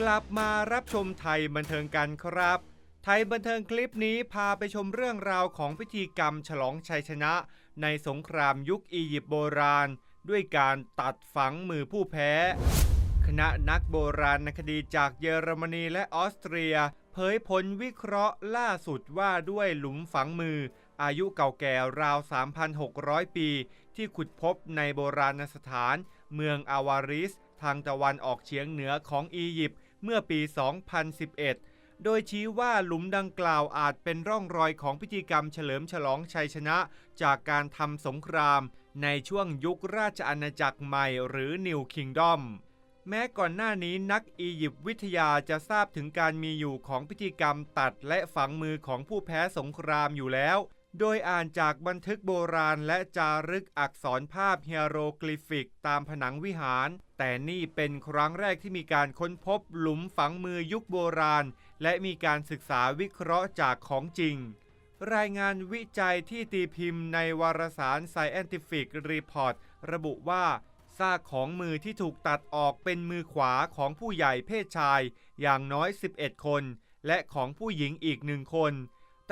กลับมารับชมไทยบันเทิงกันครับ ไทยบันเทิงคลิปนี้พาไปชมเรื่องราวของพิธีกรรมฉลองชัยชนะ ในสงครามยุคอียิปต์โบราณ ด้วยการตัดฝังมือผู้แพ้ คณะนักโบราณคดีจากเยอรมนีและออสเตรีย เผยผลวิเคราะห์ล่าสุดว่าด้วยหลุมฝังมือ อายุเก่าแก่ราว 3,600 ปี ที่ขุดพบในโบราณสถาน เมืองอาวาริสทางตะวันออกเฉียงเหนือของอียิปต์ เมื่อปี 2011 โดยชี้ว่าหลุมดังกล่าวอาจเป็นร่องรอยของพิธีกรรมเฉลิมฉลองชัยชนะ จากการทำสงคราม ในช่วงยุคราชอาณาจักรใหม่หรือ New Kingdom แม้ก่อนหน้านี้นักอียิปต์วิทยาจะทราบถึงการมีอยู่ของพิธีกรรมตัดและฝังมือของผู้แพ้สงครามอยู่แล้ว โดยอ่านจากบันทึกโบราณและจารึกอักษรภาพเฮียโรกลิฟิกตามผนังวิหาร แต่นี่เป็นครั้งแรกที่มีการค้นพบหลุมฝังมือยุคโบราณ และมีการศึกษาวิเคราะห์จากของจริง รายงานวิจัยที่ตีพิมพ์ในวารสาร Scientific Report ระบุว่าซากของมือที่ถูกตัดออกเป็นมือขวาของผู้ใหญ่เพศชายอย่างน้อย 11 คน และของผู้หญิงอีกหนึ่งคน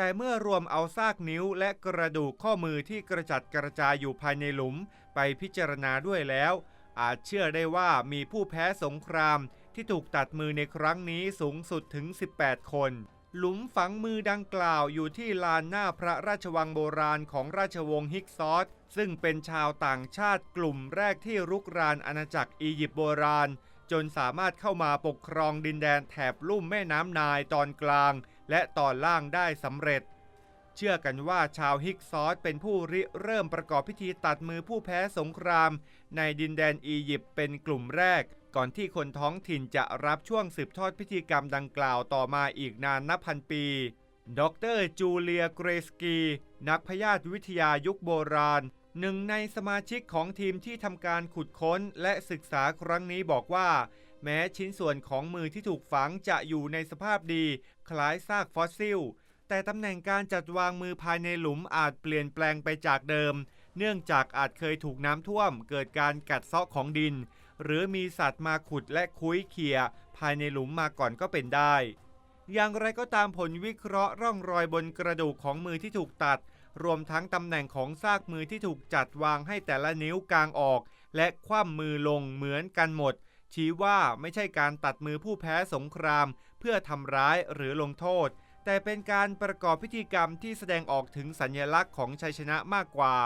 แต่เมื่อรวมเอาซากนิ้วและกระดูกข้อมือที่กระจัดกระจายอยู่ภายในหลุมไปพิจารณาด้วยแล้ว อาจเชื่อได้ว่ามีผู้แพ้สงครามที่ถูกตัดมือในครั้งนี้สูงสุดถึง 18 คน หลุมฝังมือดังกล่าวอยู่ที่ลานหน้าพระราชวังโบราณของราชวงศ์ฮิกซอสซึ่งเป็นชาวต่างชาติกลุ่มแรกที่รุกรานอาณาจักรอียิปต์โบราณ จนสามารถเข้ามาปกครองดินแดนแถบลุ่มแม่น้ำนายตอนกลาง และตอนล่างได้สำเร็จ เชื่อกันว่าชาวฮิกซอสเป็นผู้ริเริ่มประกอบพิธีตัดมือผู้แพ้สงคราม ในดินแดนอียิปต์เป็นกลุ่มแรก ก่อนที่คนท้องถิ่นจะรับช่วงสืบทอดพิธีกรรมดังกล่าวต่อมาอีกนานนับพันปี ดรจูเลียเกรสกี นักพยาธิวิทยายุคโบราณหนึ่งในสมาชิกของทีมที่ทำการขุดค้นและศึกษาครั้งนี้บอกว่า แม้ชิ้นส่วนของมือที่ถูกฝังจะอยู่ในสภาพดี คล้ายซากฟอสซิล แต่ตำแหน่งการจัดวางมือภายในหลุมอาจเปลี่ยนแปลงไปจากเดิม เนื่องจากอาจเคยถูกน้ำท่วม เกิดการกัดเซาะของดิน หรือมีสัตว์มาขุดและคุ้ยเขี่ยภายในหลุมมาก่อนก็เป็นได้ อย่างไรก็ตามผลวิเคราะห์ร่องรอยบนกระดูกของมือที่ถูกตัด รวมทั้งตำแหน่งของซากมือที่ถูกจัดวางให้แต่ละนิ้วกลางออก และคว่ำมือลงเหมือนกันหมด ชี้ว่าไม่ใช่การตัดมือผู้แพ้สงคราม เพื่อทำร้ายหรือลงโทษ แต่เป็นการประกอบพิธีกรรมที่แสดงออกถึงสัญลักษณ์ของชัยชนะมากกว่า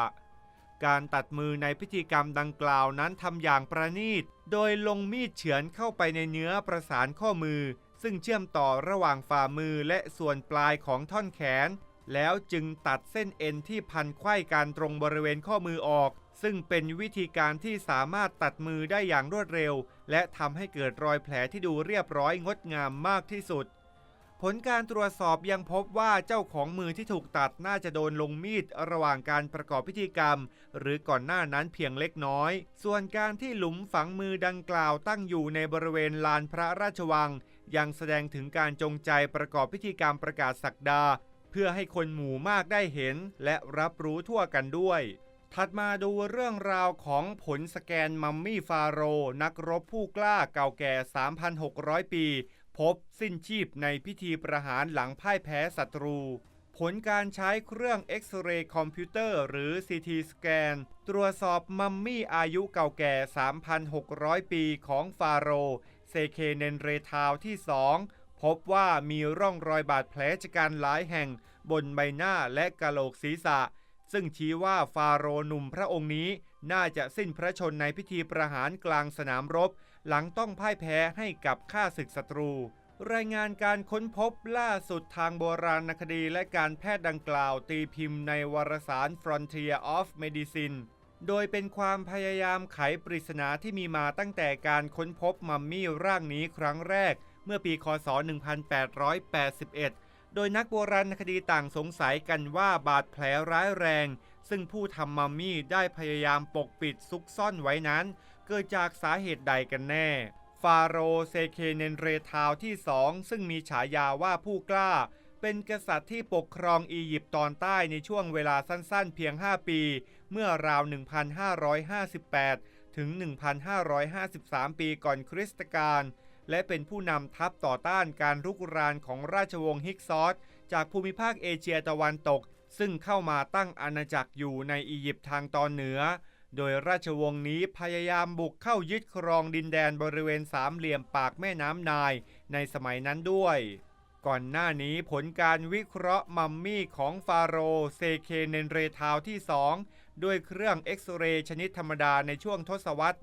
การตัดมือในพิธีกรรมดังกล่าวนั้นทำอย่างประณีต โดยลงมีดเฉือนเข้าไปในเนื้อประสานข้อมือ ซึ่งเชื่อมต่อระหว่างฝ่ามือและส่วนปลายของท่อนแขน แล้วจึงตัดเส้นเอ็นที่พันไขว้กันตรงบริเวณข้อมือออก ซึ่งเป็นวิธีการที่สามารถตัดมือได้อย่างรวดเร็ว และทำให้เกิดรอยแผลที่ดูเรียบร้อยงดงามมากที่สุด ผลการตรวจสอบยังพบว่าเจ้าของมือที่ถูกตัดน่าจะโดนลงมีดระหว่างการประกอบพิธีกรรม หรือก่อนหน้านั้นเพียงเล็กน้อย ส่วนการที่หลุมฝังมือดังกล่าวตั้งอยู่ในบริเวณลานพระราชวัง ยังแสดงถึงการจงใจประกอบพิธีกรรมประกาศศักดา เพื่อให้คนหมู่มากได้เห็น และรับรู้ทั่วกันด้วย ถัดมาดูเรื่องราวของผลสแกนมัมมี่ฟาโร นักรบผู้กล้าเก่าแก่ 3,600 ปี พบสิ้นชีพในพิธีประหารหลังพ่ายแพ้ศัตรู ผลการใช้เครื่องเอ็กซเรย์คอมพิวเตอร์หรือ CT สแกนตรวจสอบมัมมี่อายุเก่าแก่ 3,600 ปีของฟาโร เซเคเนนเรทาวที่ 2 พบว่ามีร่องรอยบาดแผลชะกันหลายแห่งบนใบหน้าและกะโหลกศีรษะ ซึ่งชี้ว่าฟาโรหนุ่มพระองค์นี้น่าจะสิ้นพระชนในพิธีประหารกลางสนามรบ หลังต้องพ่ายแพ้ให้กับข้าศึกศัตรู รายงานการค้นพบล่าสุดทางโบราณคดีและการแพทย์ดังกล่าวตีพิมพ์ในวารสาร Frontier of Medicine โดยเป็นความพยายามไขปริศนาที่มีมาตั้งแต่การค้นพบมัมมี่ร่างนี้ครั้งแรก เมื่อปีคศ 1881 โดยนักโบราณคดีต่างสงสัยกันว่าบาดแผลร้ายแรง ซึ่งผู้ทำมัมมี่ได้พยายามปกปิดซุกซ่อนไว้นั้น เกิดจากสาเหตุใดกันแน่ ฟาโรห์เซเคเนนเรทาวที่สองซึ่งมีฉายาว่าผู้กล้า เป็นกษัตริย์ที่ปกครองอียิปต์ตอนใต้ในช่วงเวลาสั้นๆ เพียง 5 ปี เมื่อราว 1558 ถึง 1553 ปีก่อนคริสตกาล และเป็นผู้นำทัพต่อต้านการรุกรานของราชวงศ์ฮิกซอสจากภูมิภาคเอเชียตะวันตก ซึ่งเข้ามาตั้งอาณาจักรอยู่ในอียิปต์ทางตอนเหนือ โดยราชวงศ์นี้พยายามบุกเข้ายึดครองดินแดนบริเวณสามเหลี่ยมปากแม่น้ำนายในสมัยนั้นด้วย ก่อนหน้านี้ผลการวิเคราะห์มัมมี่ของฟาโรห์เซเคเนนเรทาวที่ 2 ด้วยเครื่องเอ็กซเรย์ชนิดธรรมดาในช่วงทศวรรษ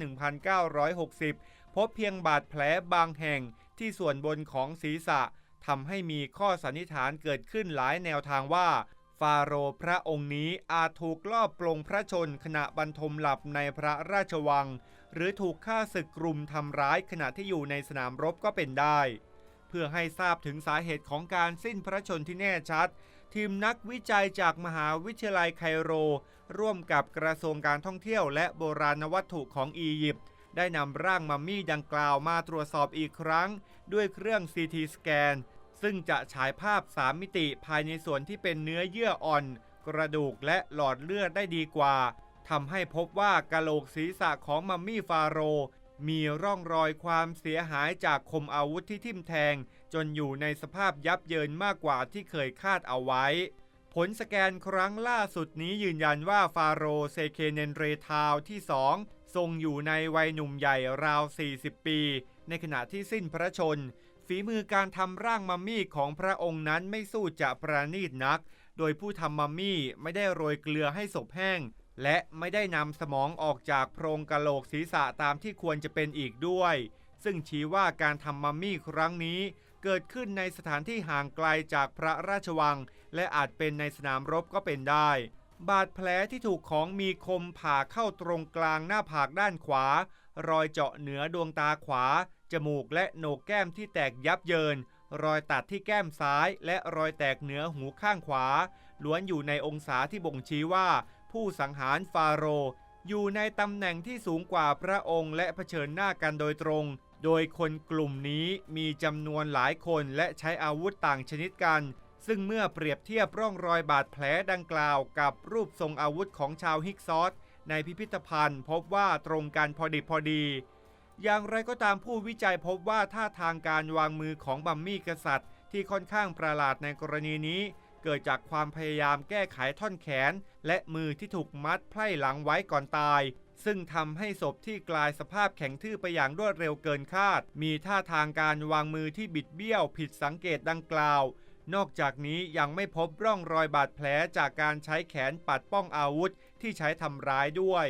1960 พบเพียงบาดแผลบางแห่งที่ส่วนบนของศีรษะทำให้มีข้อสันนิษฐานเกิดขึ้นหลายแนวทางว่า ฟาโรห์พระองค์นี้อาจถูกลอบปลงพระชนขณะบรรทมหลับในพระราชวัง หรือถูกฆ่าศึกกลุ่มทำร้ายขณะที่อยู่ในสนามรบก็เป็นได้ เพื่อให้ทราบถึงสาเหตุของการสิ้นพระชนที่แน่ชัด ทีมนักวิจัยจากมหาวิทยาลัยไคโร ร่วมกับกระทรวงการท่องเที่ยวและโบราณวัตถุของอียิปต์ ได้นำร่างมัมมี่ดังกล่าวมาตรวจสอบอีกครั้ง ด้วยเครื่อง CT สแกนซึ่งจะฉายภาพ 3 มิติภายในส่วนที่เป็นเนื้อเยื่ออ่อน กระดูกและหลอดเลือดได้ดีกว่าทำให้พบว่ากะโหลกศีรษะของมัมมี่ฟาโร มีร่องรอยความเสียหายจากคมอาวุธที่ทิ่มแทง จนอยู่ในสภาพยับเยินมากกว่าที่เคยคาดเอาไว้ ผลสแกนครั้งล่าสุดนี้ยืนยันว่าฟาโรเซเคเนนเรทาวที่ 2 ทรงอยู่ในวัยหนุ่มใหญ่ราว 40 ปี ในขณะที่สิ้นพระชน ฝีมือการทำร่างมัมมี่ของพระองค์นั้นไม่สู้จะประณีตนัก โดยผู้ทำมัมมี่ไม่ได้โรยเกลือให้ศพแห้ง และไม่ได้นำสมองออกจากโพรงกะโหลกศีรษะตามที่ควรจะเป็นอีกด้วย ซึ่งชี้ว่าการทำมัมมี่ครั้งนี้เกิดขึ้นในสถานที่ห่างไกลจากพระราชวัง และอาจเป็นในสนามรบก็เป็นได้ บาดแผลที่ถูกของมีคมผ่าเข้าตรงกลางหน้าผากด้านขวา รอยเจาะเหนือดวงตาขวา จมูกและโหนกแก้มที่แตกยับเยิน รอยตัดที่แก้มซ้าย และรอยแตกเหนือหูข้างขวา ล้วนอยู่ในองศาที่บ่งชี้ว่า ผู้สังหารฟาโรห์อยู่ในตำแหน่งที่สูงกว่าพระองค์และเผชิญหน้ากันโดยตรง โดยคนกลุ่มนี้มีจำนวนหลายคนและใช้อาวุธต่างชนิดกัน ซึ่งเมื่อเปรียบเทียบร่องรอยบาดแผลดังกล่าวกับรูปทรงอาวุธของชาวฮิกซอสในพิพิธภัณฑ์ พบว่าตรงกันพอดีพอดี อย่างไรก็ตามผู้วิจัยพบว่าท่าทางการวางมือของบัมมี่กษัตริย์ ที่ค่อนข้างประหลาดในกรณีนี้ เกิดจากความพยายามแก้ไขท่อนแขน และมือที่ถูกมัดไพร่หลังไว้ก่อนตาย ซึ่งทำให้ศพที่กลายสภาพแข็งทื่อไปอย่างรวดเร็วเกินคาด มีท่าทางการวางมือที่บิดเบี้ยวผิดสังเกตดังกล่าว นอกจากนี้ยังไม่พบร่องรอยบาดแผลจากการใช้แขนปัดป้องอาวุธที่ใช้ทำร้ายด้วย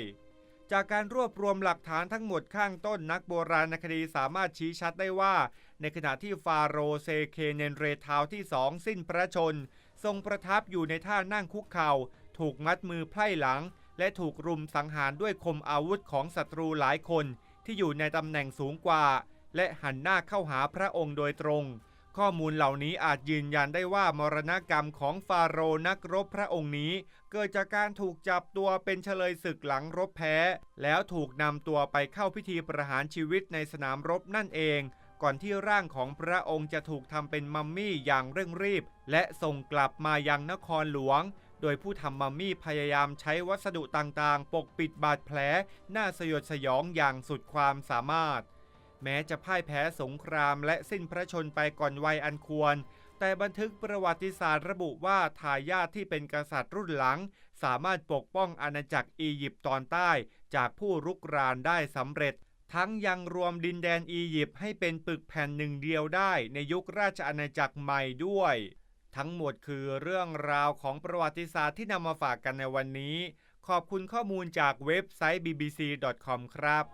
จากการรวบรวมหลักฐานทั้งหมดข้างต้นนักโบราณคดีสามารถชี้ชัดได้ว่า ในขณะที่ฟาโรห์เซเคเนนเรทาวที่สองสิ้นพระชน ทรงประทับอยู่ในท่านั่งคุกเข่า ถูกมัดมือไพร่หลัง และถูกรุมสังหารด้วยคมอาวุธของศัตรูหลายคนที่อยู่ในตำแหน่งสูงกว่า และหันหน้าเข้าหาพระองค์โดยตรง ข้อมูลเหล่านี้อาจยืนยันได้ว่ามรณกรรมของฟาโรห์นักรบพระองค์นี้ เกิดจากการถูกจับตัวเป็นเฉลยศึกหลังรบแพ้ แล้วถูกนำตัวไปเข้าพิธีประหารชีวิตในสนามรบนั่นเอง ก่อนที่ร่างของพระองค์จะถูกทำเป็นมัมมี่อย่างเร่งรีบ และส่งกลับมายังนครหลวง โดยผู้ทำมัมมี่พยายามใช้วัสดุต่างๆ ปกปิดบาดแผล น่าสยดสยองอย่างสุดความสามารถ แม้จะพ่ายแพ้สงครามและสิ้นพระชนไปก่อนวัยอันควร แต่บันทึกประวัติศาสตร์ระบุว่าทายาทที่เป็นกษัตริย์รุ่นหลัง สามารถปกป้องอาณาจักรอียิปต์ตอนใต้ จากผู้รุกรานได้สำเร็จ ทั้งยังรวมดินแดนอียิปต์ให้เป็นปึกแผ่นหนึ่งเดียวได้ในยุคราชอาณาจักรใหม่ด้วย ทั้งหมดคือเรื่องราวของประวัติศาสตร์ที่นำมาฝากกันในวันนี้ ขอบคุณข้อมูลจากเว็บไซต์ bbc.com ครับ